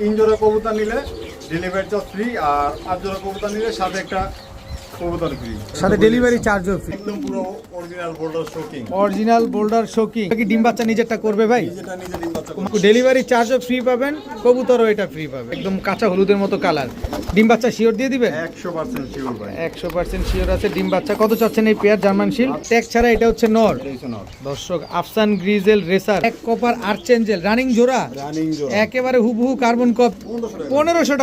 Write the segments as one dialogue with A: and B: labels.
A: তিন জোড়া কবুতর নিলে ডেলিভারি চার্জ ফ্রি আর পাঁচ জোড়া কবুতর নিলে সাথে একটা ফ্রি
B: সাথে ডেলিভারি চার্জও ফ্রি
A: একদম পুরো original boulder shocking
B: original boulder শোকিং কি ডিম বাচ্চা নিজেরটা করবে ভাই?
A: যেটা নিজে ডিম বাচ্চা করে।
B: ডেলিভারি চার্জও ফ্রি পাবেন কবুতরও এটা ফ্রি পাবেন একদম কাঁচা হলুদের মতো কালার ডিম বাচ্চা শিওর দিয়ে দিবেন
A: একশো পার্সেন্ট শিওর ভাই।
B: আছে ডিম বাচ্চা। কত চাচ্ছেন এই পেয়ার জার্মান শিল ট্যাগ ছাড়া এটা হচ্ছে নর দর্শক আফসান গ্রিজেল রেসার এক কপার আর্চেঞ্জেল রানিং জোড়া।
A: রানিং জোড়া।
B: একেবারে হুবহু কার্বন কপ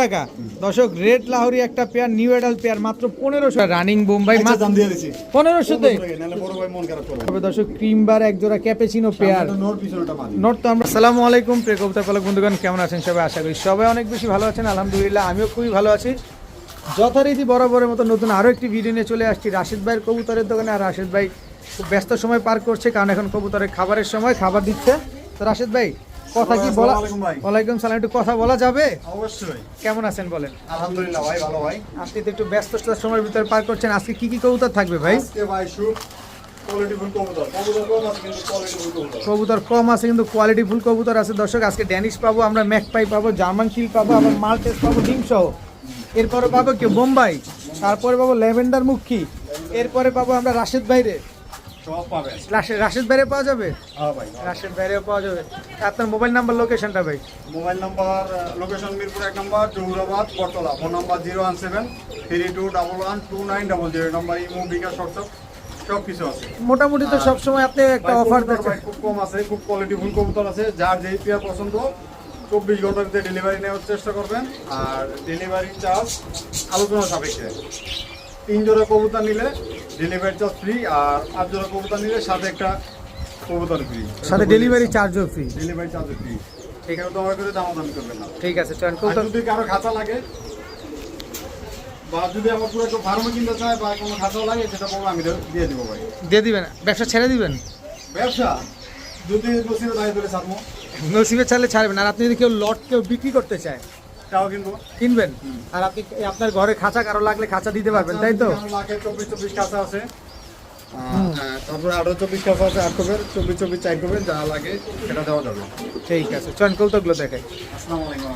B: টাকা। দর্শক রেড লাহোরি একটা পেয়ার নিউ এডাল পেয়ার মাত্র পনেরোশো রানিং বোম্বাই
A: আচ্ছা, দাম দিয়ে দিছি
B: পনেরোশোতে
A: নাহলে বড় ভাই মন খারাপ করবে।
B: তবে দর্শক ক্রিম বার এক জোড়া ক্যাপেচিনো পেয়ার
A: মাদি
B: নোট তো আমরা সালামু আলাইকুম প্রিয় কবিতা পালক বন্ধুগণ কেমন আছেন সবাই? আশা করি সবাই অনেক বেশি ভালো আছেন। আলহামদুলিল্লাহ আমিও খুবই ভালো আছি। যথারীতি বরাবরের মতো নতুন আরও একটি ভিডিও নিয়ে চলে আসছি। রাশিদ ভাইয়ের কবুতরের দোকানে। আর রাশিদ ভাই খুব ব্যস্ত সময় পার করছে কারণ এখন কবুতরের খাবারের সময় খাবার দিচ্ছে। তো রাশিদ ভাই কথা কি বলা। ওয়ালাইকুম সালাম একটু কথা বলা যাবে?
A: অবশ্যই।
B: কেমন আছেন বলেন?
A: আলহামদুলিল্লাহ ভাই ভালো ভাই।
B: আপনি তো একটু ব্যস্ত সময়ের ভিতরে পার করছেন। আজকে কি কি কবুতর থাকবে ভাই?
A: আজকে ভাই কবুতর। কবুতর কম আছে কিন্তু কোয়ালিটিফুল কবুতর।
B: কবুতর কম আছে কিন্তু কোয়ালিটি ফুল কবুতর আছে। দর্শক আজকে ড্যানিশ পাবো আমরা ম্যাকপাই পাবো জার্মান শিল পাবো আবার মাল্টেস পাবো ডিম সহ এরপরে পাবো কি বোম্বাই তারপরে পাবো ল্যাভেন্ডার মুখী এরপরে পাবো আমরা রাশেদ বাইরে
A: সব পাবেন
B: রাশেদ বাইরে পাওয়া যাবে?
A: হ্যাঁ ভাই
B: রাশেদ বাইরেও পাওয়া যাবে। আপনার মোবাইল নাম্বার লোকেশনটা ভাই?
A: মোবাইল নাম্বার লোকেশন মিরপুর এক নম্বর Johurabad Bottola. Phone number zero one seven three two double one two nine double zero. Number imo bKash WhatsApp সব কিছু আছে।
B: মোটামুটি তো সবসময় আপনি একটা অফার দিচ্ছেন।
A: খুব কম আছে খুব কোয়ালিটিফুল কবুতর আছে। যার যেই পেয়ার পছন্দ চব্বিশ ঘণ্টার ভিতরে ডেলিভারি নেওয়ার চেষ্টা করবেন। আর ডেলিভারি চার্জ আলোচনা সাপেক্ষে। তিন জোড়া কবুতর নিলে ডেলিভারি চার্জ ফ্রি আর আট জোড়া কবুতর নিলে সাথে একটা কবুতর ফ্রি
B: সাথে ডেলিভারি চার্জও ফ্রি
A: ডেলিভারি চার্জ ফ্রি এখানে তোমার করে দামাদামি করবেন না।
B: ঠিক আছে চয়ন কবুতর
A: যদি কারও খাঁচা লাগে বা যদি আমার পুরো একটু ফার্মে কিনতে চায় বা কোনো খাঁচাও লাগে সেটা বলব আমি দিয়ে দিব ভাই।
B: দিয়ে দিবেন? ব্যবসা ছেড়ে দিবেন?
A: ব্যবসা? যদি বসিয়ে দাঁড়িয়ে ধরে সারমো
B: নসিবে ছাড়লে ছাড়বেন। আর আপনি যদি কেউ লট কেউ বিক্রি করতে চায়
A: তাও কিন্তু
B: কিনবেন? আর আপনি আপনার ঘরে খাঁচা কারও লাগলে খাঁচা দিতে পারবেন তাই তো?
A: লাগে চব্বিশ চব্বিশ কাঁচা আছে। তারপরে আরও চব্বিশ আছে আট চব্বিশ চব্বিশ চার কবের যা লাগে সেটা দেওয়া যাবে।
B: ঠিক আছে চয়ন কৌতুকগুলো দেখাই।
A: আসসালামু আলাইকুম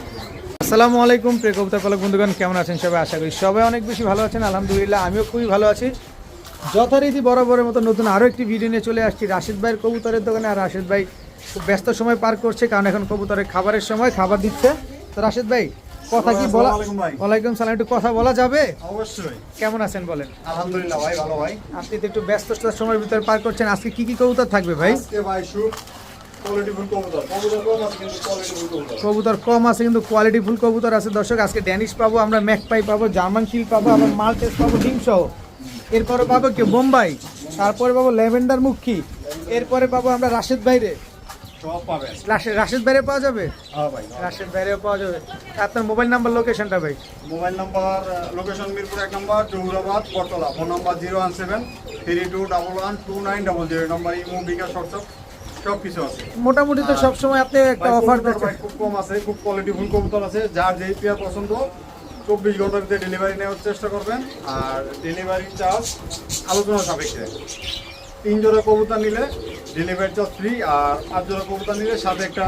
B: আসসালামু আলাইকুম প্রিয় কবিতা পালক বন্ধুগণ কেমন আছেন সবাই? আশা করি সবাই অনেক বেশি ভালো আছেন আলহামদুলিল্লাহ আমিও খুবই ভালো আছি। যথারীতি বরাবরের মতো নতুন আরও একটি ভিডিও নিয়ে চলে আসছি রাশিদ ভাইয়ের কবুতরের দোকানে। আর রাশিদ ভাই খুব ব্যস্ত সময় পার করছে কারণ এখন কবুতরের খাবারের সময় খাবার দিচ্ছে। তো রাশিদ ভাই কথা কি বলা। ওয়ালাইকুম সালাম একটু কথা বলা যাবে?
A: অবশ্যই।
B: কেমন আছেন বলেন?
A: আলহামদুলিল্লাহ ভাই ভালো ভাই।
B: আপনি তো একটু ব্যস্ত সময়ের ভিতরে পার করছেন আজকে কি কি কবুতর থাকবে ভাই?
A: আজকে ভাই শুট কবুতর। কম আছে কিন্তু কোয়ালিটিফুল কবুতর।
B: কবুতর কম আছে কিন্তু কোয়ালিটি ফুল কবুতর আছে। দর্শক আজকে ড্যানিশ পাবো আমরা ম্যাকপাই পাবো জার্মান শিল পাবো আবার মাল্টেস পাবো ডিম সহ এরপরে পাবো কি বোম্বাই তারপরে পাবো ল্যাভেন্ডার মুখী এরপরে পাবো আমরা রাশেদ বাইরে
A: সব পাবেন
B: রাশেদ বাইরে পাওয়া যাবে?
A: হ্যাঁ ভাই
B: রাশেদ বাইরেও পাওয়া যাবে। আপনার মোবাইল নাম্বার লোকেশনটা ভাই?
A: মোবাইল নাম্বার লোকেশন মিরপুর এক নম্বর Johurabad Bottola phone number zero one seven three two double one two nine double zero. Number imo bKash WhatsApp সব কিছু আছে।
B: মোটামুটি তো সবসময় আপনি একটা অফার দিচ্ছেন
A: খুব কম আছে খুব কোয়ালিটিফুল কবুতর আছে। যার যেই পেয়ার পছন্দ চব্বিশ ঘণ্টার ভিতরে ডেলিভারি নেওয়ার চেষ্টা করবেন। আর ডেলিভারি চার্জ আলোচনা সাপেক্ষে। তিন জোড়া কবুতর নিলে ডেলিভারি চার্জ ফ্রি আর পাঁচ জোড়া কবুতর নিলে সাথে একটা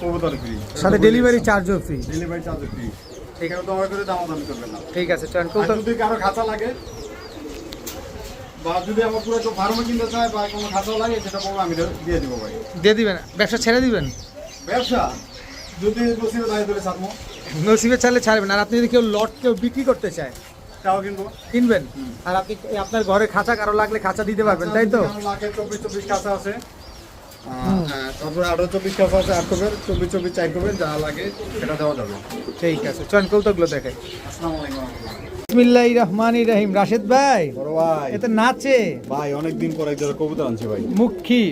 A: কবুতর ফ্রি
B: সাথে ডেলিভারি চার্জও ফ্রি
A: ডেলিভারি চার্জ ফ্রি এখানে তোমার করে দামাদামি করবেন না।
B: ঠিক আছে চয়ন কৌতুক
A: যদি কারও খাতা লাগে বা যদি আমার পুরো একটু ফার্মে কিনতে চায় বা কোনো খাঁচা লাগে সেটা বলব আমি দিয়ে দিব ভাই।
B: দিয়ে দিবেন? ব্যবসা ছেড়ে দিবেন?
A: ব্যবসা? যদি বসিয়ে দাঁড়িয়ে ধরে সারমো
B: নসিবে ছাড়লে ছাড়বেন। আর আপনি যদি কেউ লট কেউ বিক্রি করতে চায়
A: তাও
B: কিনবেন? আর আপনি আপনার ঘরে খাঁচা কারও লাগলে খাঁচা দিতে পারবেন তাই তো?
A: লাগে চব্বিশ চব্বিশ কাঁচা আছে। হ্যাঁ, তারপরে আরও চব্বিশ আছে আট চব্বিশ চব্বিশ যা লাগে সেটা দেওয়া যাবে।
B: ঠিক আছে চয়ন কৌতুকগুলো দেখাই।
A: আসসালামু আলাইকুম।
B: বিসমিল্লাহ রহমান রহিম। রাশেদ ভাই
A: বড় ভাই।
B: এতে নাচে?
A: ভাই অনেকদিন পর কবুতর আনছি ভাই।
B: মুখী?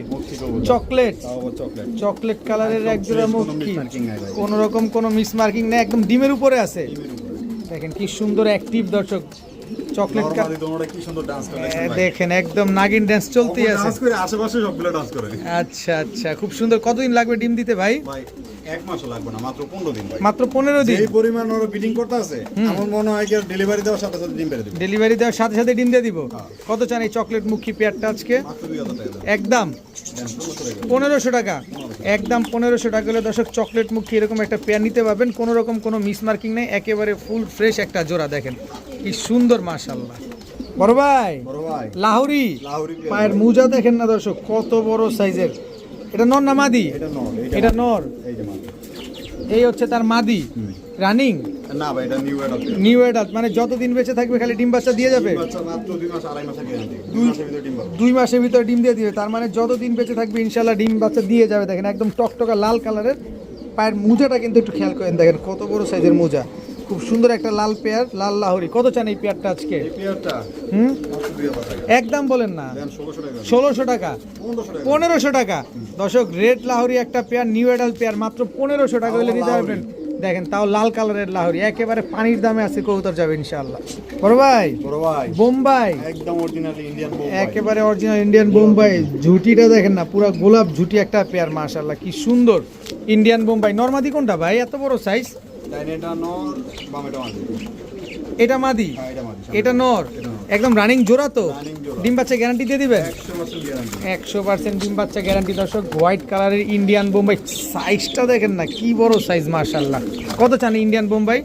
B: চকলেট?
A: চকলেট।
B: চকলেট কালারের এক জোড়া
A: কোনো
B: মুখী। কোন রকম কোনো মিস মার্কিং নেই একদম ডিমের উপরে আছে। দেখেন কি সুন্দর অ্যাক্টিভ দর্শক। চকলেট
A: কি সুন্দর ডান্স করে
B: দেখেন একদম নাগিন ড্যান্স চলতেই আছে।
A: ডান্স করে আশেপাশে সবগুলো ডান্স করে।
B: আচ্ছা আচ্ছা খুব সুন্দর। কতদিন লাগবে ডিম দিতে ভাই?
A: ভাই এক মাসও লাগবে না মাত্র পনেরো দিন ভাই।
B: মাত্র পনেরো দিন?
A: যেই পরিমাণ ওরা বিডিং করতে আছে আমার মনে হয় কি ডেলিভারি দেওয়ার সাথে সাথে ডিম পেরে দিবে।
B: ডেলিভারি দেওয়ার সাথে সাথে ডিম দিয়ে দিব। কত চান এই চকলেট মুখী পেয়ারটা আজকে। একদম।
A: দেন, ষোলোশো টাকা।
B: পনেরোশো টাকা। একদম পনেরোশো টাকা হলে দর্শক চকলেট মুখী এরকম একটা পেয়ার নিতে পারবেন। কোনো রকম কোনো মিসমার্কিং নেই। একেবারে ফুল ফ্রেশ একটা জোড়া দেখেন। কি সুন্দর মাশাল্লাহ বড় ভাই
A: বড় ভাই।
B: লাহুরি।
A: লাহোরি পায়ের।
B: মোজা দেখেন না দর্শক কত বড় সাইজের এটা নর না মাদি?
A: এটা নর এই
B: হচ্ছে তার মাদি। রানিং
A: না ভাই এটা নিউ অ্যাডাল্ট
B: নিউ এডাল্ট মানে যতদিন বেঁচে থাকবে খালি ডিম বাচ্চা দিয়ে যাবে?
A: দুই মাসের ভিতরে ডিম
B: দুই মাসের ভিতরে ডিম দিয়ে দিবে। তার মানে যতদিন বেঁচে থাকবে ইনশাল্লাহ ডিম বাচ্চা দিয়ে যাবে। দেখেন একদম টকটকা লাল কালারের। পায়ের মোজাটা কিন্তু একটু খেয়াল করেন দেখেন কত বড় সাইজের মোজা। খুব সুন্দর একটা লাল পেয়ার লাল লাহরি। কত চান এই পেয়ারটা আজকে? হুম? একদম বলেন না।
A: ষোলোশো টাকা। পনেরোশো টাকা।
B: দর্শক রেড লাহরি একটা পেয়ার নিউ এডাল পেয়ার মাত্র পনেরোশো টাকা হলে নিতে পারবেন। দেখেন তাও লাল কালারের লাহরি। একেবারে পানির দামে আছে কবুতর যাবে ইনশাআল্লাহ। বড় ভাই?
A: বড় ভাই।
B: বোম্বাই?
A: একদম অরিজিনাল ইন্ডিয়ান
B: একেবারে অরিজিনাল ইন্ডিয়ান বোম্বাই। ঝুটিটা দেখেন না পুরো গোলাপ ঝুটি একটা পেয়ার মাশাল্লাহ কি সুন্দর। ইন্ডিয়ান বোম্বাই। নর্মাদি কোনটা ভাই? এত বড় সাইজ এটা মাদি।
A: হ্যাঁ এটা
B: নর? একদম রানিং জোড়া তো? ডিম বাচ্চা গ্যারান্টি দিয়ে দিবেন?
A: একশো পার্সেন্ট
B: ডিম বাচ্চা গ্যারান্টি দর্শক হোয়াইট কালারের ইন্ডিয়ান বোম্বাই সাইজটা দেখেন না কি বড় সাইজ মার্শাল্লাহ কত চান ইন্ডিয়ান বোম্বাই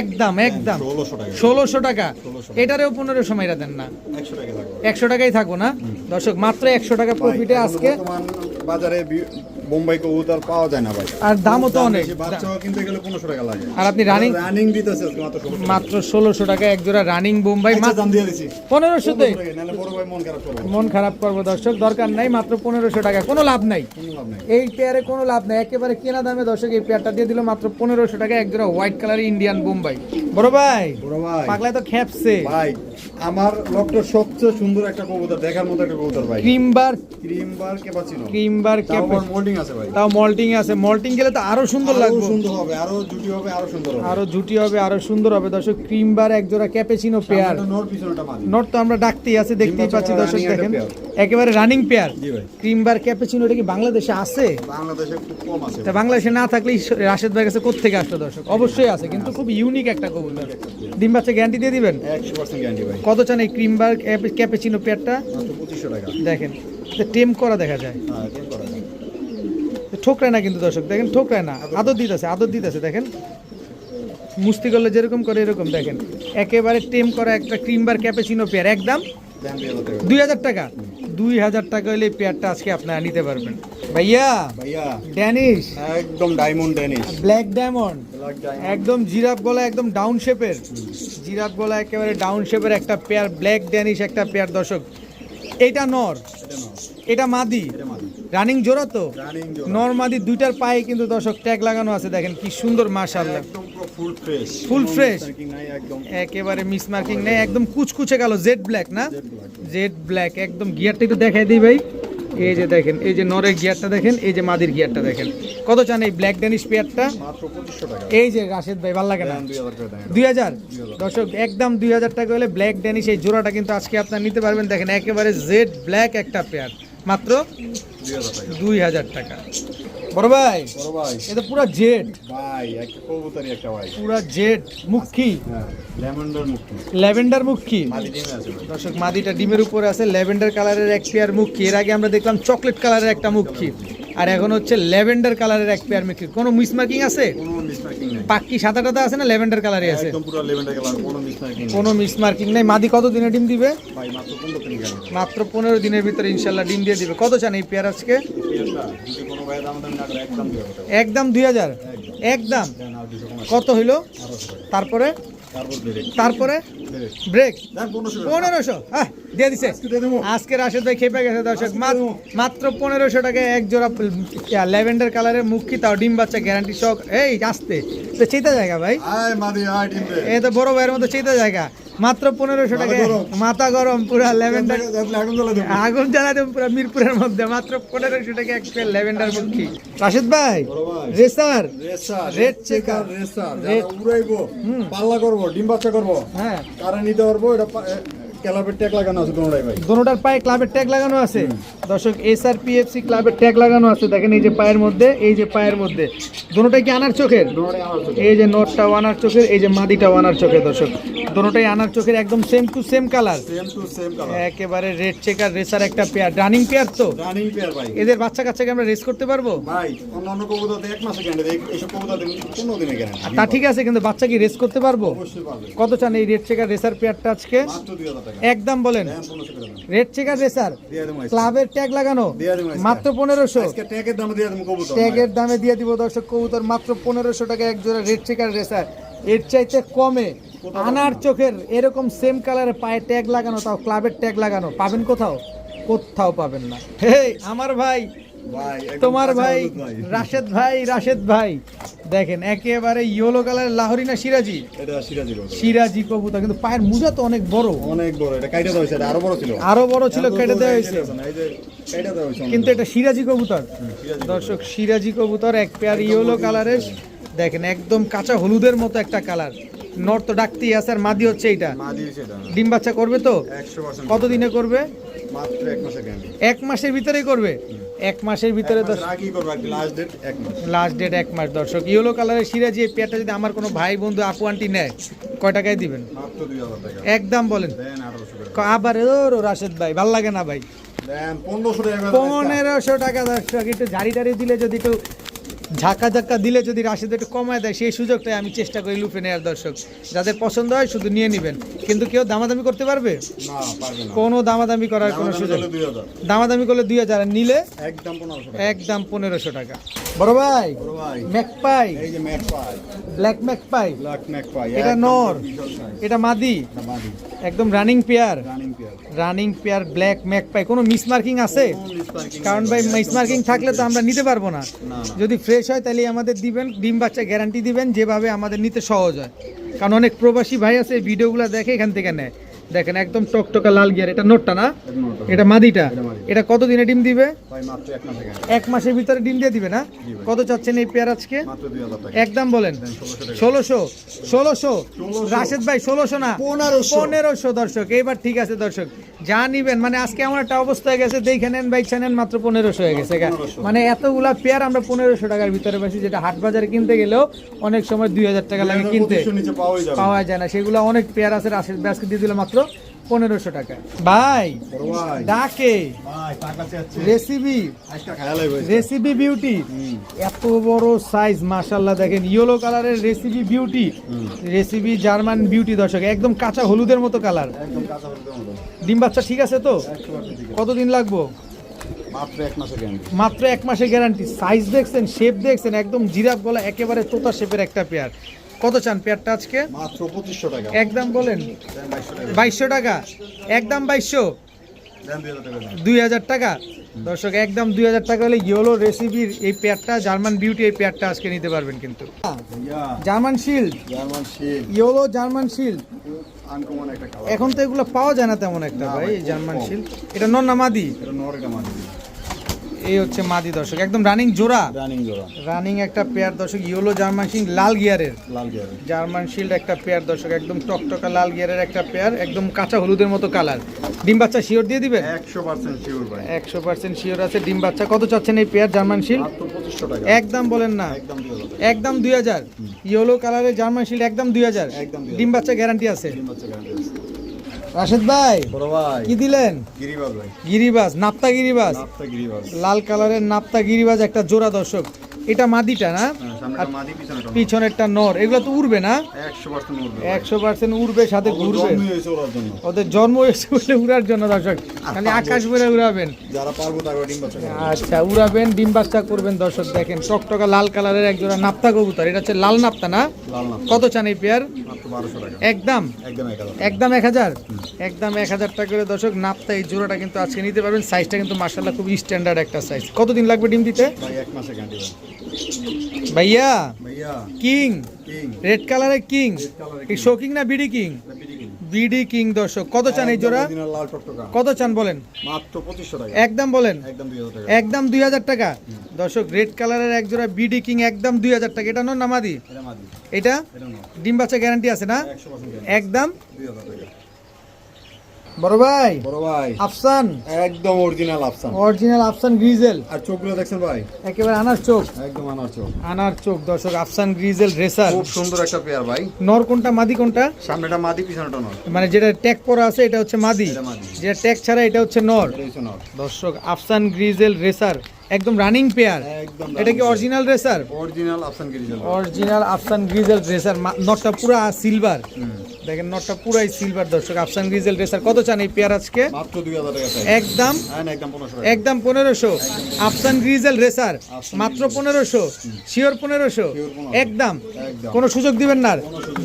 B: একদম একদম।
A: ষোলোশো টাকা।
B: ষোলোশো টাকা।
A: 1600
B: এটারেও পনেরোশো মাইরা দেন না।
A: একশো
B: টাকাই থাকব না? দর্শক মাত্র একশো টাকা প্রফিটে আজকে।
A: বাজারে বোম্বাই কবুতর পাওয়া যায় না ভাই।
B: আর দামও তো অনেক।
A: বেশি, বাচ্চাও কিনতে গেলে পনেরোশো টাকা লাগে।
B: আর আপনি
A: রানিং দিতেছে আজকে মাত্র ষোলোশো
B: মাত্র ষোলোশো টাকা এক জোড়া রানিং বোম্বাই মাত্র
A: দাম দিয়ে দিছি।
B: পনেরোশোতে।
A: পনেরোশো টাকা, বড় ভাই মন খারাপ করবে।
B: মন খারাপ করব দর্শক দরকার নাই মাত্র পনেরোশো টাকা। কোনো লাভ নাই। এই পেয়ারে কোনো লাভ নাই। একেবারে কেনা দামে দর্শক এই পেয়ারটা দিয়ে দিল মাত্র পনেরোশো টাকা এক জোড়া হোয়াইট কালার ইন্ডিয়ান বোম্বাই বড় ভাই
A: বড় ভাই।
B: পাগলায় তো খেপছে।
A: ভাই আমার লকটার সবচেয়ে সুন্দর একটা কবুতর দেখার মতো একটা কবুতর ভাই।
B: Cream bar
A: cream bar cappuccino তাও আবার আছে ভাই।
B: তাও মল্টিং আছে। মল্টিং গেলে তো আরও সুন্দর লাগবে।
A: সুন্দর হবে আরও জুটি হবে আরও সুন্দর হবে।
B: আরও জুটি হবে আরও সুন্দর হবে। দর্শক ক্রিম বার এক জোড়া ক্যাপেচিনো পেয়ার। নট তো আমরা ডাকতেই আছে দেখতেই পাচ্ছি দর্শক দেখেন। একেবারে running pair. Cream bar cappuccino এটা কি বাংলাদেশে আছে?
A: বাংলাদেশে খুব কম আছে
B: তা বাংলাদেশে না থাকলে রাশেদ ভাই কাছে কোথেকে আসলো দর্শক? অবশ্যই আছে কিন্তু খুব ইউনিক একটা কবুতর। ডিম বাচ্চা গ্যারান্টি দিয়ে দিবেন?
A: গ্যারান্টি ভাই।
B: কত চান এই ক্রিম বার ক্যাপেচিনো পেয়ারটা?
A: টাকা।
B: দেখেন টেম করা দেখা যায়।
A: হ্যাঁ করা যায়।
B: ঠোকরায় না কিন্তু দর্শক দেখেন ঠোকরায় না আদর দিতেছে আদর দিতেছে দেখেন। মুস্তি করলে যেরকম করে এরকম দেখেন। একেবারে টেম করা একটা ক্রিম বার ক্যাপেচিনো পেয়ার একদম
A: দুই হাজার টাকা।
B: দুই হাজার টাকা হলে পেয়ারটা আজকে আপনারা নিতে পারবেন। ভাইয়া
A: ভাইয়া।
B: ড্যানিশ
A: একদম ডায়মন্ড ড্যানিশ
B: ব্ল্যাক ডায়মন্ড একদম জিরাফ গলা একদম ডাউন শেপের জিরাফ গলা একেবারে ডাউন শেপের একটা পেয়ার ব্ল্যাক ড্যানিশ একটা পেয়ার দর্শক।
A: এটা নর।
B: এটা মাদি।
A: এটা মাদি।
B: রানিং জোড়া তো?
A: রানিং
B: নর মাদি দুইটার পায়ে কিন্তু দর্শক ট্যাগ লাগানো আছে দেখেন কি সুন্দর মাশাআল্লাহ।
A: পুরো ফুল ফ্রেশ
B: একেবারে মিস মার্কিং নেই একদম। কুচকুচে গেল জেড ব্ল্যাক না? জেড ব্ল্যাক একদম গিয়ারটা একটু দেখাই দিই ভাই। এই যে দেখেন এই যে নরের গিয়ারটা দেখেন এই যে মাদির গিয়ারটা দেখেন। কত চান এই ব্ল্যাক ড্যানিশ পেয়ারটা এই যে রাশেদ ভাই ভালো লাগে না?
A: দুই হাজার? করে
B: দুই হাজার। দর্শক একদম দুই হাজার টাকা হলে ব্ল্যাক ড্যানিশ এই জোড়াটা কিন্তু আজকে আপনার নিতে পারবেন। দেখেন একেবারে জেড ব্ল্যাক একটা পেয়ার মাত্র
A: দুই হাজার টাকা।
B: বড় ভাই
A: বড় ভাই।
B: এটা পুরা জেড।
A: ভাই একটা কবুতরই একটা ভাই।
B: পুরা জেড মুখী ল্যাভেন্ডার মুখী
A: ল্যাভেন্ডার মুখী।
B: দর্শক মাদিটা ডিমের উপরে আছে ল্যাভেন্ডার কালারের এক পেয়ার মুখী এর আগে আমরা দেখলাম চকলেট কালারের একটা মুখী আর এখন হচ্ছে ল্যাভেন্ডার কালারের এক পেয়ার মুখী কোনো মিসমার্কিং আছে? পাক্কি সাদা টাদা আছে না ল্যাভেন্ডার কালারে আছে?
A: কোনো মিসমার্কিং নেই।
B: নেই। মাদি কত দিনে ডিম দিবে?
A: মাত্র পনেরো
B: দিনের ভিতরে। ইনশাল্লাহ ডিম দিয়ে দিবে। কত চান এই পেয়ার আজকে?
A: একদম দুই হাজার।
B: একদম? কত হইল? তারপরে?
A: তারপর
B: ব্রেক
A: পনেরোশো
B: হ্যাঁ দিয়ে দিছে। আজকের আসে ভাই খেপে গেছে দর্শক। মাত্র পনেরোশো টাকা এক জোড়া ল্যাভেন্ডার কালারের মুখি তাও ডিম বাচ্চা গ্যারান্টি শখ এই আসতে। তো চেতা জায়গা ভাই। এই তো বড় ভাইয়ের মতো চেতা জায়গা। মাত্র পনেরোশো
A: টাকা
B: মাথা গরম পুরা ল্যাভেন্ডার।
A: আগুন জ্বালা দেবো।
B: পুরো মিরপুরের মধ্যে মাত্র পনেরোশো টাকা এক প্লেট ল্যাভেন্ডার পক্ষী রাশেদ ভাই রেসার
A: রেড চেকার। রেসার উড়াইবো পাল্লা করব ডিম বাচ্চা করব
B: হ্যাঁ।
A: নিতে পারব এটা ট্যাগ লাগানো আছে ভাই?
B: দোনোটার পায়ে ক্লাবের ট্যাগ লাগানো আছে? দর্শক ক্লাবের ট্যাগ লাগানো আছে। দেখেন এই যে পায়ের মধ্যে এই যে পায়ের মধ্যে। দোনোটাই কি আনার চোখের। এই যে নটটাও আনার চোখের এই যে মাদিটাও আনার চোখের দর্শক। দোনোটাই আনার চোখের একদম same to same colour
A: same to same colour
B: একেবারে রেড চেকার রেসার একটা পেয়ার রানিং পেয়ার তো?
A: রানিং পেয়ার ভাই।
B: এদের বাচ্চা কাচ্চাকে আমরা রেস করতে পারব?
A: ভাই অন্য অন্য কবুতরতে এক মাসে গ্যারান্টি এইসব কবুতরতে পনেরো দিনে গ্যারান্টি
B: আর তা ঠিক আছে কিন্তু বাচ্চা কি রেস করতে পারব? কত চান এই রেড চেকার রেসার পেয়ারটা আজকে?
A: মাত্র টাকা।
B: একদম বলেন। রেট
A: ঠিক আছে স্যার।
B: ক্লাবের ট্যাগ লাগানো। মাত্র পনেরোশো।
A: ট্যাগের দামে দিয়ে
B: ট্যাগের দামে দিয়ে দিব দর্শক কবুতর মাত্র পনেরোশো টাকা এক জোড়া রেড আছে স্যার। এর চাইতে কমে আনার চোখের এরকম সেম কালারের পায়ে ট্যাগ লাগানো তাও ক্লাবের ট্যাগ লাগানো পাবেন কোথাও? কোথাও পাবেন না। হে আমার ভাই তোমার ভাই রাশেদ ভাই রাশেদ ভাই। দেখেন একেবারে ইয়েলো কালার লাহরি না সিরাজি?
A: এটা সিরাজি
B: কবুতর কিন্তু পায়ের মুজা তো অনেক বড়।
A: অনেক বড় এটা কাইটা দেওয়া হয়েছে আরও বড় ছিল।
B: আরও বড় ছিল কেটে দেওয়া হয়েছে কিন্তু এটা সিরাজি কবুতর। দর্শক সিরাজি কবুতর এক পেয়ার ইয়েলো কালারের দেখেন একদম কাঁচা হলুদের মতো একটা কালার নর তো ডাকতেই আছে আর মাদি হচ্ছে এইটা। ডিম বাচ্চা করবে তো?
A: একশো পার্সেন্ট
B: কত করবে।
A: মাত্র এক
B: এক মাসের ভিতরেই করবে? এক মাসের ভিতরে
A: লাস্ট ডেট এক মাস।
B: দর্শক। ইয়েলো কালারের সিরাজি এই পেয়ারটা যদি আমার কোনো ভাই বন্ধু আপু আন্টি নেয় কয় টাকায় দিবেন? একদম বলেন। আবার ও রাশেদ ভাই ভালো লাগে না ভাই।
A: পনেরোশো টাকা। করে
B: পনেরোশো টাকা দর্শক একটু ঝাড়ি টাড়ি দিলে যদি একটু ঝাঁকা ঝাক্কা দিলে যদি রাশিদ একটু কমায় দেয় সেই সুযোগটাই আমি চেষ্টা করি লুফে নেওয়ার দর্শক। যাদের পছন্দ হয় শুধু নিয়ে নেবেন। কিন্তু কেউ দামাদামি করতে পারবে? কোনো দামাদামি করার কোনো সুযোগ দামাদামি করলে দুই হাজার নিলে
A: একদম পনেরোশো টাকা।
B: একদম পনেরোশো টাকা। বড় ভাই magpie
A: magpie.
B: Black magpie এটা নর। এটা মাদি। একদম running pair
A: running pair
B: black magpie কোনো মিস মার্কিং আছে কারণ ভাই মিস মার্কিং থাকলে তো আমরা নিতে পারব না। যদি ফ্রেশ হয় তাহলে আমাদের দিবেন, ডিম বাচ্চা গ্যারান্টি দিবেন, যেভাবে আমাদের নিতে সহজ হয়। কারণ অনেক প্রবাসী ভাই আছে ভিডিওগুলো দেখে এখান থেকে নেয়। দেখেন একদম টকটকা লাল গিয়ার এটা নোটটা না? এটা মাদিটা?
A: এটা।
B: কত দিনে ডিম দিবে?
A: এক
B: মাসের ভিতরে ডিম দিয়ে দিবে না? কত চাচ্ছেন এই পেয়ার আজকে? একদম বলেন।
A: ষোলোশো
B: ষোলোশো। রাশেদ ভাই ষোলোশো না?
A: পনেরোশো।
B: দর্শক এইবার ঠিক আছে দর্শক। যা নিবেন মানে আজকে এমন একটা অবস্থা হয়ে গেছে দেখে নেন বাইক নেন মাত্র পনেরোশো হয়ে গেছে মানে এতগুলা পেয়ার আমরা পনেরোশো টাকার ভিতরে পাচ্ছি যেটা হাট বাজারে কিনতে গেলেও অনেক সময় দুই হাজার টাকা লাগে কিনতে। পাওয়া যায় না। সেগুলো অনেক পেয়ার আছে রাশেদ ব্যাসকে দিয়ে দিল মাত্র পনেরোশো টাকা। ভাই ডাকে। রেসিপি রেসিপি বিউটি এত বড় সাইজ মাশাল্লাহ দেখেন ইয়েলো কালারের recipe beauty recipe German beauty দর্শক একদম কাঁচা হলুদের মতো কালার ডিম বাচ্চা ঠিক আছে তো। কতদিন লাগবো?
A: মাত্র এক মাসে গ্যারান্টি
B: মাসের গ্যারান্টি সাইজ দেখছেন শেপ দেখছেন একদম জিরাফ গলা একেবারে তোতা শেপের একটা পেয়ার কত চান পেয়ারটা আজকে?
A: মাত্র পঁচিশশো টাকা।
B: একদম বলেন।
A: বাইশশো টাকা।
B: একদম বাইশশো।
A: দুই হাজার টাকা।
B: দর্শক একদম দুই হাজার টাকা হলে ইয়েলো রেসিপির এই পেয়ারটা জার্মান বিউটি এই পেয়ারটা আজকে নিতে পারবেন কিন্তু। German shield
A: German shield
B: yellow German shield
A: uncommon একটা কালার
B: এখন তো এগুলো পাওয়া যায় না তেমন একটা ভাই জার্মান। শিল্ড এটা নন না মাদি। এই হচ্ছে মাদি দর্শক। একদম রানিং জোড়া।
A: রানিং জোড়া।
B: রানিং একটা পেয়ার দর্শক ইয়েলো জার্মান শিল্ড লাল গিয়ারের
A: লাল গিয়ারে
B: জার্মান শিল্ড একটা পেয়ার দর্শক একদম টকটকা লাল গিয়ারের একটা পেয়ার একদম কাঁচা হলুদের মতো কালার ডিম বাচ্চা শিওর দিয়ে দিবেন?
A: একশো পার্সেন্ট শিওর ভাই।
B: একশো পার্সেন্ট শিওর আছে ডিম বাচ্চা। কত চাচ্ছেন এই পেয়ার জার্মান শিল্ড
A: টাকা।
B: একদম বলেন না।
A: একদম দুই হাজার টাকা
B: একদম দুই হাজার। ইয়েলো কালারের জার্মান শিল্ড একদম দুই হাজার।
A: একদম
B: ডিম বাচ্চা গ্যারান্টি আছে।
A: তিন বাচ্চা গ্যারান্টি আছে।
B: রাশেদ ভাই
A: বড় ভাই।
B: কি দিলেন?
A: গিরিবাজ ভাই।
B: গিরিবাজ নাপ্তা গিরিবাজ? লাল কালারের নাপ্তা গিরিবাজ একটা জোড়া দর্শক। এটা মাদিটা না? পিছনেরটা নর। এগুলো তো উড়বে না?
A: একশো পার্সেন্ট
B: উড়বে সাথে ঘুরবে। ওদের জন্ম হয়েছে বলে উড়ার জন্য দর্শক। খালি আকাশ বলে উড়াবেন।
A: যারা পারব তারা ডিম বাচ্চা করবে।
B: আচ্ছা উড়াবেন ডিম বাচ্চা করবেন দর্শক দেখেন। টকটকা লাল কালারের এক জোড়া নাপ্তা কবুতর। এটা হচ্ছে লাল নাপ্তা না? কত চান এই পেয়ার? একদম?
A: একদম এক হাজার
B: একদম এক হাজার? টাকা করে দর্শক নাপ্তা এই জোড়াটা কিন্তু আজকে নিতে পারবেন। সাইজটা কিন্তু মার্শাল্লাহ খুব স্ট্যান্ডার্ড একটা সাইজ কতদিন লাগবে ডিম দিতে?
A: এক মাসে
B: ভাইয়া? কিং। রেড কালারের কিং। শোকিং না বিডি কিং? BD king. দর্শক। কত চান এই জোড়া? কত চান বলেন?
A: মাত্র পঁচিশশো টাকা।
B: একদম বলেন?
A: একদম দুই হাজার টাকা।
B: দর্শক রেড কালারের এক জোড়া বিডি কিং একদম দুই হাজার টাকা। এটা নন নামাদি
A: এটা
B: ডিম বাচ্চা গ্যারান্টি আছে না? একদম?
A: দুই হাজার টাকা।
B: বড় ভাই?
A: বড় ভাই।
B: আফসান?
A: একদম অরিজিনাল আফসান।
B: অরিজিনাল আফসান গ্রিজেল
A: আর চোখগুলো দেখছেন ভাই?
B: একেবারে আনার চোখ।
A: একদম আনার চোখ।
B: আনার চোখ দর্শক আফসান গ্রিজেল রেসার
A: খুব সুন্দর একটা পেয়ার ভাই।
B: নর কোনটা মাদি কোনটা?
A: সামনেটা মাদি পিছনেটা নর।
B: মানে যেটা ট্যাক পরা আছে এটা হচ্ছে মাদি। যেটা ট্যাক ছাড়া এটা হচ্ছে নর।
A: এটা হচ্ছে নর।
B: দর্শক আফসান গ্রিজেল রেসার একদম রানিং পেয়ার
A: একদম
B: এটা কি original racer
A: original Afsan grizzle
B: original Afsan grizzle racer নটটা পুরো সিলভার দেখেন নটটা পুরাই সিলভার দর্শক। আফসান গ্রিজেল রেসার কত চান এই পেয়ার আজকে?
A: মাত্র দুই হাজার টাকা
B: একদম?
A: হ্যাঁ একদম পনেরোশো টাকা।
B: একদম পনেরোশো। আফসান গ্রিজেল রেসার মাত্র পনেরোশো। শিওর পনেরোশো।
A: Sure 1500
B: একদম। কোনো সুযোগ দিবেন না।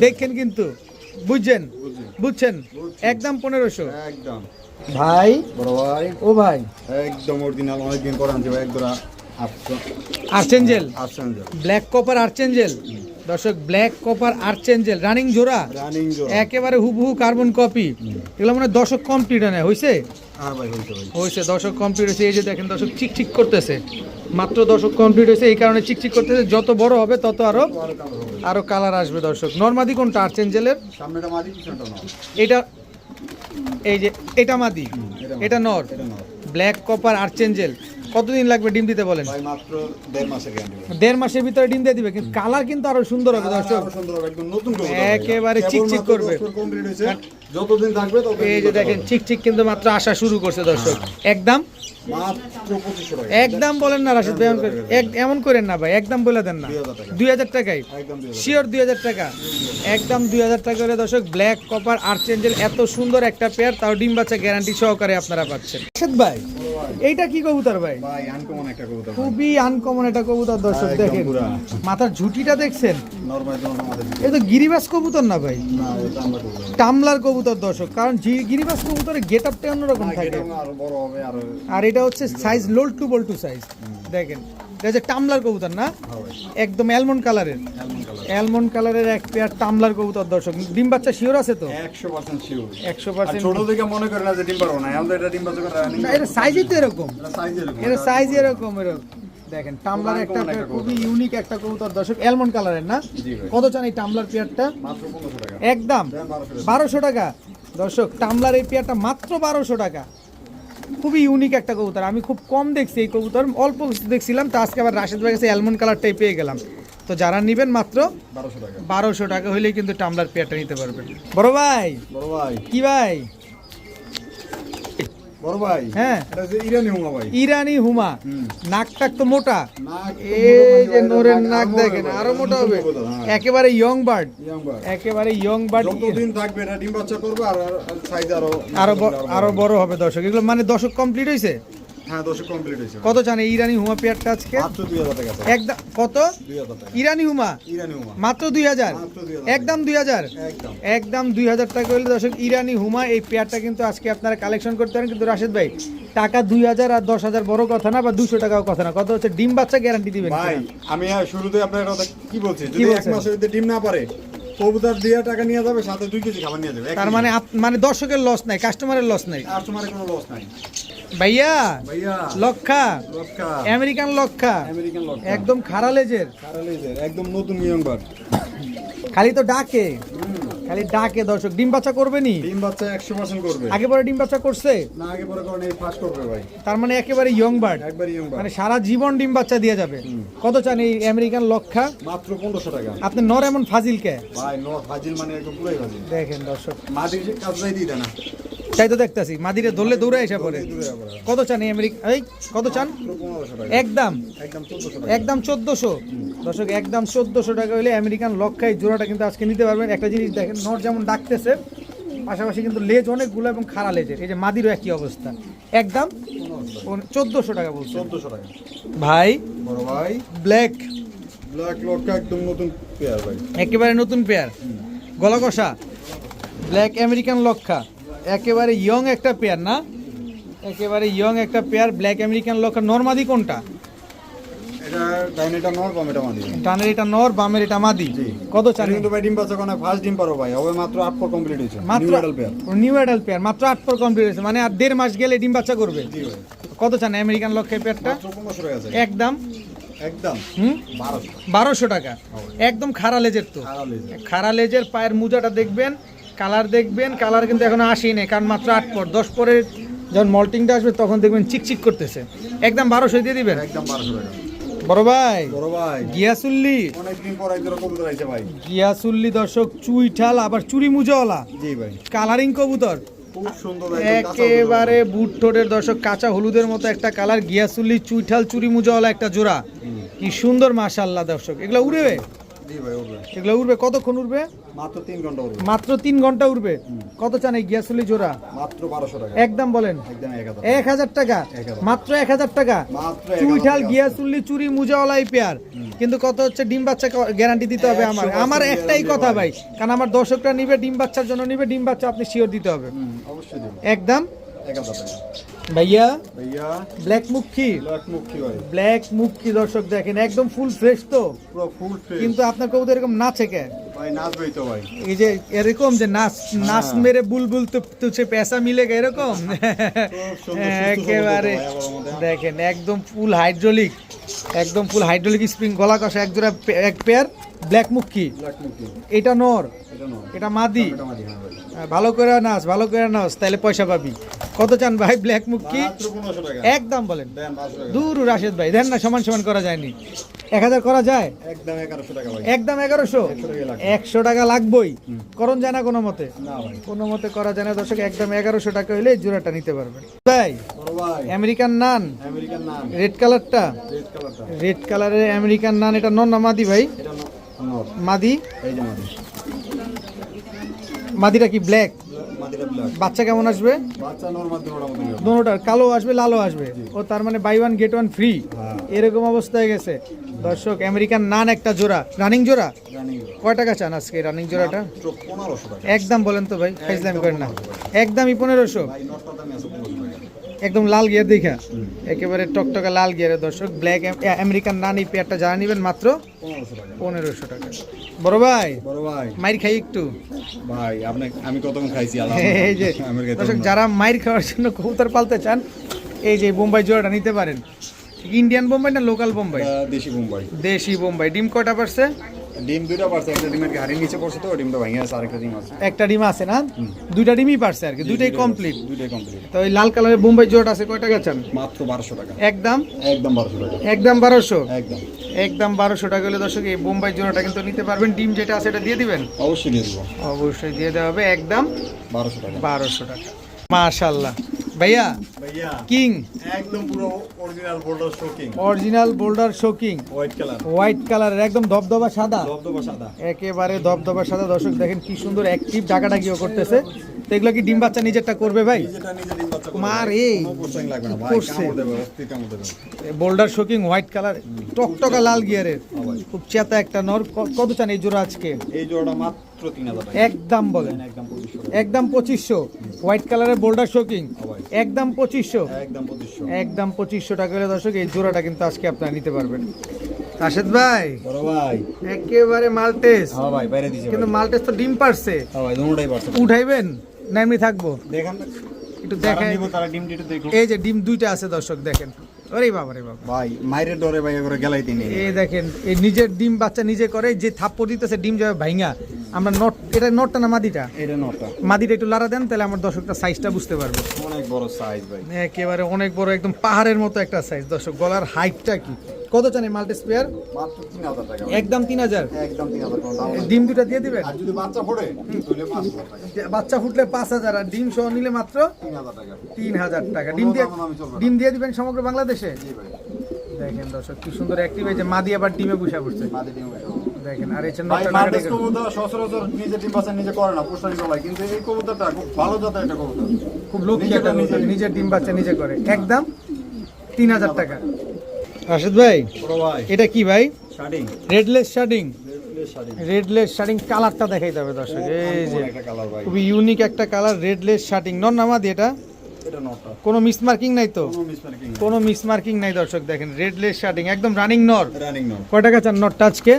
B: দেখেন কিন্তু। বুঝছেন? বুঝছেন? একদম পনেরোশো।
A: একদম।
B: ভাই?
A: বড় ভাই।
B: ও ভাই।
A: একদম অরিজিনাল অনেকদিন পরে আনছি ভাই একদম আফসান
B: আর্চেঞ্জেল? Black copper archangel? দর্শক ব্ল্যাক কপার আর্চেঞ্জেল। রানিং জোড়া?
A: রানিং জোড়া।
B: একেবারে হুবহু কার্বন কপি এগুলো মানে দশক কমপ্লিট হয় হয়েছে
A: আর ভাই হয়েছে ভাই
B: হয়েছে দশক কমপ্লিট হয়েছে এই যে দেখেন দশক চিক চিক করতেছে। মাত্র দশক কমপ্লিট হয়েছে এই কারণে চিক চিক করতেছে। যত বড় হবে তত
A: আরও
B: আরও কালার আসবে দর্শক। নর্মাদি কোনটা আর্চেঞ্জেলের?
A: সামনেটা মাদি
B: এটা এই যে এটা মাদি
A: এটা
B: নর ব্ল্যাক কপার আর্চেঞ্জেল কতদিন লাগবে ডিম দিতে বলেন?
A: ভাই মাত্র দেড় মাসের
B: ভিতরে ডিম দিয়ে দিবে কিন্তু কালার কিন্তু আরও সুন্দর হবে দর্শক।
A: সুন্দর হবে, একদম নতুন কবুতর
B: একেবারে। চিকচিক করবে।
A: যতদিন থাকবে
B: এই যে দেখেন
A: চিকচিক
B: চিক চিক কিন্তু মাত্র আসা শুরু করছে দর্শক। একদম
A: পঁচিশশো টাকা
B: একদম বলেন না রাশিদ ভাই এমন করেন না ভাই একদম বলে দেন না। দুই হাজার। শিওর দুই হাজার টাকা। একদম দুই হাজার টাকা করে দর্শক ব্ল্যাক কপার আর্চেঞ্জেল এত সুন্দর একটা পেয়ার তাও ডিম বাচ্চা গ্যারান্টি সহকারে আপনারা পাচ্ছেন। রাশিদ ভাই এইটা কি কবুতর ভাই। খুবই আনকমন একটা কবুতর দর্শক দেখেন। মাথার ঝুটিটা দেখছেন? তো গিরিবাস কবুতর না ভাই। টামলার কবুতর দর্শক কারণ গিরিবাস কবুতরের গেট আপটা অন্যরকম
A: না,
B: থাকে।
A: এটা আর
B: এটা হচ্ছে সাইজ লোল টু বল টু সাইজ দেখেন এটা হচ্ছে টামলার কবুতর না? একদম অ্যালমন্ড কালারের
A: অ্যালমন্ড
B: কালারের এক পেয়ার টামলার কবুতর দর্শক। ডিম বাচ্চা শিওর আছে তো?
A: 100% শিওর
B: একশো
A: আর
B: পার্সেন্ট
A: ছোট থেকে মনে করে না যে ডিম পারব না। এটা ডিম বাচ্চা
B: এটা সাইজই তো এরকম।
A: এটা সাইজ এরকম।
B: এরকম দেখেন টামলার একটা খুবই ইউনিক একটা কবুতর দর্শক। অ্যালমন্ড কালারের না?
A: জি
B: কত চান এই টামলার পেয়ারটা
A: মাত্র 1500 টাকা।
B: একদম।
A: 1200 টাকা।
B: বারোশো টাকা। দর্শক টামলার এই পেয়ারটা মাত্র বারোশো টাকা। খুবই ইউনিক একটা কবুতর। আমি খুব কম দেখছি এই কবুতর অল্প দেখছিলাম তো আজকে আবার রাশেদ ভাই কাছে অ্যালমন্ড কালারটাই পেয়ে গেলাম। তো যারা নেবেন মাত্র
A: বারোশো টাকা।
B: বারোশো টাকা হলেই কিন্তু টামলার পেয়ারটা নিতে পারবেন। বড় ভাই
A: বড় ভাই।
B: কি ভাই?
A: বড় ভাই
B: হ্যাঁ।
A: এটা যে ইরানি হুমা ভাই।
B: ইরানি হুমা। নাক টাক তো মোটা।
A: নাক তো
B: এই যে নোরের নাক
A: আরও
B: দেখেন আরও মোটা হবে।
A: হ্যাঁ।
B: একেবারে ইয়ং বার্ড একেবারে ইয়ং বার্ড
A: যতদিন থাকবে এটা ডিম বাচ্চা করবে আর সাইজ
B: আরও আরও আরও বড় হবে। দর্শক। এগুলো মানে দর্শক কমপ্লিট হয়েছে
A: হ্যাঁ দশক কমপ্লিট হয়েছে।
B: কত চান ইরানি হুমা পেয়ারটা আজকে?
A: মাত্র 2000 টাকা
B: একদম কত?
A: 2000 টাকা।
B: ইরানি হুমা?
A: ইরানি হুমা।
B: মাত্র দুই হাজার?
A: 2000
B: একদম দুই হাজার?
A: একদম।
B: একদম দুই হাজার টাকা হলে দর্শক ইরানি হুমা এই পেয়ারটা কিন্তু আজকে আপনারা কালেকশন করতে পারেন। কিন্তু রাশেদ ভাই টাকা দুই হাজার আর দশ হাজার বড় কথা না বা দুশো টাকাও কথা না? কত হচ্ছে? ডিম বাচ্চা গ্যারান্টি দিবেন
A: ভাই আমি শুরুতে আপনার কথা কি বলছি? যদি এক মাসের ভিতরে ডিম না পারে কবুতর দিয়ে টাকা নিয়ে যাবে সাথে দুই কেজি খাবার নিয়ে যাবে
B: তার মানে মানে দর্শকের লস নাই কাস্টমারের লস নাই।
A: কাস্টমারের কোনো লস নাই।
B: ভাইয়া
A: ভাইয়া
B: লক্ষা আমেরিকান লক্ষা।
A: আমেরিকান
B: একদম খারা লেজের।
A: খারালেজের একদম নতুন নিয়ম
B: খালি তো ডাকে। খালি ডাকে দর্শক ডিম বাচ্চা করবে নি?
A: ডিম বাচ্চা 100% করবে।
B: আগে পরে ডিম বাচ্চা করছে?
A: না আগে পরে কারণে এই ফার্স্ট করবে ভাই।
B: তার মানে একেবারে ইয়ং বার্ড
A: একবারে ইয়ং বার্ড
B: মানে সারা জীবন ডিম বাচ্চা দিয়ে যাবে। কত চান এই আমেরিকান লক্ষা?
A: মাত্র 1500 টাকা।
B: আপনি নর এমন ফাজিল কে?
A: ভাই নর ফাজিল মানে একদম পুরোই ফাজিল।
B: দেখেন দর্শক।
A: মাটির যে কাজ যাই দিই না।
B: তাই তো দেখতাছি মাদিরে ধরলে দৌড়ে এসে পড়ে। কত চান আমেরিকা এই কত চান?
A: মাত্র 1500 টাকা
B: একদম।
A: একদম 1400 টাকা
B: একদম চোদ্দশো। দর্শক একদম চোদ্দশো টাকা হলে আমেরিকান লক্ষাই জোড়াটা কিন্তু আজকে নিতে পারবেন। একটা জিনিস দেখেন নর যেমন ডাকতেছে পাশাপাশি কিন্তু লেজ অনেকগুলো এবং খাড়া লেজের। এই যে মাদিরও একই অবস্থা। একদম চোদ্দশো টাকা বলছে।
A: 1400 টাকা।
B: ভাই
A: বড় ভাই।
B: ব্ল্যাক।
A: ব্ল্যাক লক্কা একদম নতুন পেয়ার ভাই।
B: একেবারে নতুন পেয়ার গলা কষা। ব্ল্যাক আমেরিকান লক্ষা একেবারে ইয়ং একটা পেয়ার না? একেবারে ইয়ং একটা পেয়ার ব্ল্যাক আমেরিকান লক্ষা নর্মাদি কোনটা? ডানের এটা নর বামের এটা মাদি। কত চান?
A: কিন্তু ভাই ডিম কোনে ফার্স্ট ডিম পারো ভাই। হবে মাত্র 8 পর কমপ্লিট হয়েছে।
B: মাত্র
A: new pair
B: new adult pair মাত্র আট পর কমপ্লিট হয়েছে। মানে আর দেড় মাস গেলে ডিম বাচ্চা করবে। কত চান আমেরিকান পেয়ারটা
A: মাত্র 1500 টাকা আছে।
B: একদম?
A: একদম।
B: বারোশো। টাকা। একদম খাড়া লেজের তো। খাড়া লেজের পায়ের মুজাটা দেখবেন কালার দেখবেন কালার কিন্তু এখনও আসেনি কারণ মাত্র আট পর দশ পরের যখন মল্টিংটা আসবে তখন দেখবেন চিকচিক করতেছে। একদম বারোশো দিয়ে দিবেন?
A: একদম বারোশো
B: বড় ভাই
A: বড় ভাই।
B: গিয়াসুল্লি।
A: অনেকদিন পর এক কবুতর আইছে ভাই।
B: গিয়াসুল্লি দর্শক চুইঠাল আবার চুরি মুজাওয়ালা
A: জি ভাই।
B: কালারিং কবুতর। একেবারে বুট ঠোঁটের দর্শক কাঁচা হলুদের মতো একটা কালার গিয়াসুল্লি চুইঠাল চুরি মুজাওয়ালা একটা জোড়া। কি সুন্দর মাশাল্লাহ দর্শক। এগুলো উড়বে এগুলো উড়বে? কতক্ষণ উড়বে?
A: মাত্র তিন ঘণ্টা উঠবে
B: মাত্র তিন ঘণ্টা উড়বে? কত চান এই গিয়াসুল্লি জোড়া?
A: মাত্র বারোশো টাকা।
B: একদম বলেন।
A: একদম এক হাজার
B: টাকা। মাত্র এক হাজার টাকা? চুইঠাল। গিয়াসুল্লি চুরি মুজাওয়ালাই পেয়ার। কিন্তু কত হচ্ছে? ডিম বাচ্চা গ্যারান্টি দিতে হবে আমার। আমার একটাই কথা
A: ভাই।
B: কারণ আমার দর্শকরা নিবে ডিম বাচ্চার জন্য নিবে ডিম বাচ্চা আপনি শিওর দিতে হবে।
A: অবশ্যই দেবো।
B: একদম
A: এক হাজার টাকা।
B: ভাইয়া?
A: ভাইয়া?
B: ব্ল্যাক মুখী
A: ব্ল্যাক মুক্তি ভাই?
B: ব্ল্যাক মুখী দর্শক দেখেন? একদম ফুল ফ্রেশ তো।
A: পুরো ফুল ফ্রেশ
B: কিন্তু আপনার কবুতর এরকম নাচে কে
A: ভাই নাচবেই তো ভাই।
B: এই যে এরকম যে নাচ নাচ মেরে বুলবুল তো তুছে পেশা মিলে গে এরকম? একেবারে। দেখেন একদম ফুল হাইড্রোলিক একদম ফুল হাইড্রোলিক স্প্রিং গলা কষা এক জোড়া এক পেয়ার ব্ল্যাক মুখী এটা নর।
A: এটা
B: মাদি।
A: হ্যাঁ
B: আহ, ভালো করে নাচ ভালো করে নাচ তাহলে পয়সা পাবি। কত চান ভাই ব্ল্যাক মুখী
A: মাত্র
B: একদম বলেন। দূর রাশেদ ভাই দেন না সমান সমান করা যায়নি। এক হাজার করা যায়?
A: একদম এগারোশো একশো টাকা
B: লাগবেই। করণ যায় না কোনো মতে? কোনো মতে করা যায় না। দর্শক একদম এগারোশো টাকা এই জোড়াটা নিতে পারবেন। ভাই আমেরিকান নান রেড কালারটা
A: রেড
B: কালারের আমেরিকান নান এটা নন না মাদি ভাই? মাদি? মাদিটা কি ব্ল্যাক বাচ্চা কেমন আসবে। দোনোটার কালো আসবে লালও আসবে। ও তার মানে buy one get one free
A: এরকম
B: এরকম অবস্থায় গেছে। দর্শক আমেরিকান নান একটা জোড়া। রানিং জোড়া? কয় টাকা চান আজকে রানিং জোড়াটা? একদম বলেন তো ভাই ফাইজলাম করেন না। একদমই পনেরোশো। একদম লাল গিয়ার দেখা। একেবারে টকটকা লাল গিয়ারের দর্শক ব্ল্যাক আমেরিকান নান পেয়ারটা যারা নেবেন মাত্র
A: পনেরোশো টাকা।
B: বড় ভাই
A: বড় ভাই।
B: মাইর খাই একটু।
A: ভাই আপনি আমি কতক্ষণ খাইছি
B: এই যে দর্শক যারা মাইর খাওয়ার জন্য কবুতর পালতে চান এই যে বোম্বাই জোড়াটা নিতে পারেন। ইন্ডিয়ান বোম্বাই না লোকাল বোম্বাই?
A: দেশি মুম্বাই
B: দেশি বোম্বাই। ডিম কয়টা পারছে?
A: ডিম পারছে একটা ডিমের হাড়ির নিচে পড়ছে তো ডিমটা ভেঙে আছে আরেকটা ডিম আছে।
B: একটা ডিম আছে না? দুইটা ডিমই পারছে আর কি দুইটাই কমপ্লিট
A: দুইটাই কমপ্লিট
B: তো ওই লাল কালারের বোম্বাই জোড়াটা আছে কয় টাকা চান
A: মাত্র বারোশো টাকা।
B: একদম?
A: একদম টাকা।
B: একদম বারোশো?
A: একদম।
B: একদম বারোশো টাকা হলে দর্শক এই বোম্বাই জোড়াটা কিন্তু নিতে পারবেন। ডিম যেটা আছে এটা দিয়ে দিবেন?
A: অবশ্যই দিয়ে দেবো।
B: অবশ্যই দিয়ে দেওয়া হবে একদম
A: টাকা।
B: বারোশো টাকা। মাশাল্লাহ ভাইয়া
A: ভাইয়া
B: কিং?
A: একদম পুরো original boulder show king
B: original boulder show king
A: white colour
B: white কালারের একদম ধবধবা সাদা।
A: দবদবা সাদা।
B: একেবারে ধবধবা সাদা। দর্শক দেখেন কি সুন্দর অ্যাক্টিভ ডাকাডাকিও করতেছে। তো এগুলো কি ডিম বাচ্চা নিজেরটা করবে ভাই? মার এই। করছে। বোল্ডার শোকিং হোয়াইট কালার টকটকা লাল গিয়ারের খুব চেতা একটা নর। কত চান এই জোড়া আজকে?
A: এই জোড়াটা মাত্র তিন হাজার
B: একদম বলেন।
A: একদম পঁচিশশো
B: একদম পঁচিশশো। হোয়াইট কালারের বোল্ডার শোকিং
A: হ্যাঁ
B: একদম পঁচিশশো।
A: একদম পঁচিশশো।
B: একদম পঁচিশশো টাকা হলে দর্শক এই জোড়াটা কিন্তু আজকে আপনারা নিতে পারবেন। রাশেদ ভাই।
A: বড় ভাই।
B: একেবারে মালটেস
A: হ্যাঁ ভাই বাইরে দিছে
B: কিন্তু মালটেস তো ডিম পারছে।
A: হ্যাঁ ভাই দুটোটাই পারছে।
B: উঠাইবেন? না এমনি থাকব?
A: দেখেন।
B: একটু
A: যারা
B: দেখাই
A: নিব তারা ডিম টিটু দেখো
B: এই যে ডিম দুইটা আছে দর্শক দেখেন। ওরে বাবা রে বাবা।
A: ভাই মাইরে ডরে ভাই করে গেলাই তিনি
B: এই দেখেন এই নিজের ডিম বাচ্চা নিজে করে যে থাপ্পড় দিতেছে ডিম যাবে ভাইঙ্গা। আমরা নট এটা নটটা না মাদিটা?
A: এটা নটটা।
B: মাদিটা একটু লাড়া দেন তাহলে আমার দর্শকটা সাইজটা বুঝতে পারবে।
A: অনেক বড় সাইজ ভাই।
B: একেবারে অনেক বড় একদম পাহাড়ের মতো একটা সাইজ দর্শক গলার হাইটটা কি? কত চান এই মাল্টি স্পেয়ার?
A: মাত্র টাকা।
B: একদম তিন হাজার?
A: একদম নাই।
B: ডিম দুটা দিয়ে দিবেন?
A: আর যদি বাচ্চা তাহলে টাকা।
B: ফুটলে পাঁচ হাজার আর ডিম সহ নিলে মাত্র
A: তিন হাজার টাকা।
B: ডিম দিয়ে। ডিম দিয়ে দিবেন সমগ্র বাংলাদেশে?
A: জি ভাই।
B: দেখেন দর্শক কি সুন্দর অ্যাক্টিভ হয়েছে। মাদি আবার ডিমে বসে পড়ছে।
A: মাদি ডিম
B: দেখেন আর এই
A: সচরাচর নিজে ডিম বাচ্চা নিজে করে না কিন্তু এই কবুতরটা খুব ভালো জাতের একটা কবুতর।
B: খুব লক্ষ্মী একটা
A: নিজে-
B: নিজের নিজের ডিম বাচ্চা নিজে করে। একদম তিন হাজার টাকা। রাশেদ ভাই এটা কি ভাই? রেডলেস শার্টিং রেডলেস শার্টিং কালারটা দেখাই যাবে দর্শক। এই যে খুবই ইউনিক একটা কালার রেডলেস শার্টিং নন নামাদি এটা? কোনো মিস মিসমার্কিং নাই তো?
A: কোনো মিসমার্কিং
B: মার্কিং নাই দর্শক দেখেন রেডলেস শার্টিং একদম রানিং নর।
A: রানিং নট
B: কয় টাকা চান নর আজকে?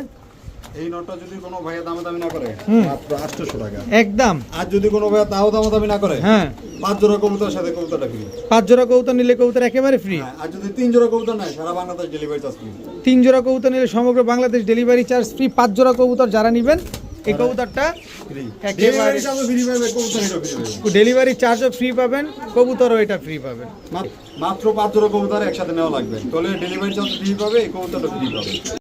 A: এই নটটা যদি কোনো ভাইয়া দামে না করে মাত্র আটশোশো টাকা।
B: একদম।
A: আর যদি কোনো ভাইয়া তাও না করে
B: হ্যাঁ।
A: পাঁচ জোড়া কবুতর সাথে কবুতরটা ফ্রি
B: পাঁচ জোড়া কবুতর নিলে কবুতর একেবারে ফ্রি
A: হ্যাঁ, আর যদি তিন জোড়া কবুতর নেয় সারা বাংলাদেশ ডেলিভারি চার্জ ফ্রি
B: তিন জোড়া কবুতর নিলে সমগ্র বাংলাদেশ ডেলিভারি চার্জ ফ্রি পাঁচ জোড়া কবুতর যারা নেবেন এই কবুতরটা
A: ডেলিভারি চার্জও ফ্রি
B: পাবেন কবুতরও এটা ফ্রি পাবেন।
A: মাত্র পাঁচ জোড়া কবুতর একসাথে নেওয়া লাগবে। তাহলে ডেলিভারি চার্জ ফ্রি পাবে এই কবুতরটা ফ্রি পাবে।